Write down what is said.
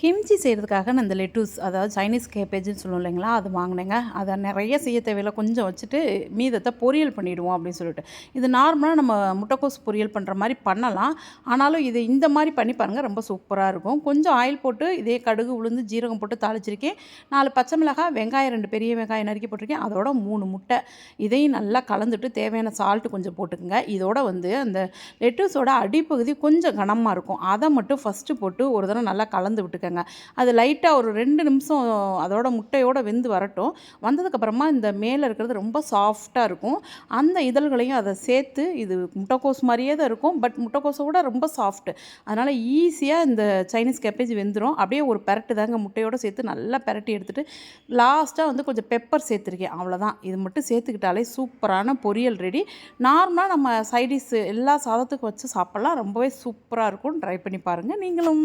Kimchi செய்கிறதுக்காக நான் இந்த லெட்டூஸ் அதாவது சைனீஸ் கேபேஜ்னு சொல்லுவோம் இல்லைங்களா அது வாங்கினேங்க. அதை நிறைய செய்ய தேவையில்ல கொஞ்சம் வச்சுட்டு மீதத்தை பொரியல் பண்ணிவிடுவோம் அப்படின்னு சொல்லிட்டு. இது நார்மலாக நம்ம முட்டைக்கோஸ் பொரியல் பண்ணுற மாதிரி பண்ணலாம். ஆனாலும் இது இந்த மாதிரி பண்ணி பாருங்கள் ரொம்ப சூப்பராக இருக்கும். கொஞ்சம் ஆயில் போட்டு இதே கடுகு உளுந்து ஜீரகம் போட்டு தாளிச்சிருக்கேன். நாலு பச்சை மிளகாய் வெங்காயம் ரெண்டு பெரிய வெங்காயம் நறுக்கி போட்டிருக்கேன். அதோட மூணு முட்டை. இதையும் நல்லா கலந்துட்டு தேவையான சால்ட்டு கொஞ்சம் போட்டுக்கோங்க. இதோட வந்து அந்த லெட்டூஸோட அடிப்பகுதி கொஞ்சம் கனமாக இருக்கும். அதை மட்டும் ஃபஸ்ட்டு போட்டு ஒரு தடவை நல்லா கலந்து வச்சுருக்கேங்க அது லைட்டாக ஒரு ரெண்டு நிமிஷம் அதோட முட்டையோட வெந்து வரட்டும். வந்ததுக்கப்புறமா இந்த மேலே இருக்கிறது ரொம்ப சாஃப்டாக இருக்கும். அந்த இதழ்களையும் அதை சேர்த்து இது முட்டைக்கோஸ் மாதிரியே தான் இருக்கும். பட் முட்டைக்கோஸை விட ரொம்ப சாஃப்ட் அதனால் ஈஸியாக இந்த சைனீஸ் கேப்பேஜ் வெந்துடும் அப்படியே ஒரு பெரட்டு தாங்க முட்டையோட சேர்த்து நல்லா பெரட்டி எடுத்துகிட்டு லாஸ்ட்டாக வந்து கொஞ்சம் பெப்பர் சேர்த்துருக்கேன். அவ்வளோதான் இது மட்டும் சேர்த்துக்கிட்டாலே சூப்பரான பொரியல் ரெடி நார்மலாக நம்ம சைடிஸ் எல்லா சாதத்துக்கும் வச்சு சாப்பிட்லாம். ரொம்பவே சூப்பராக இருக்கும். ட்ரை பண்ணி பாருங்கள் நீங்களும்.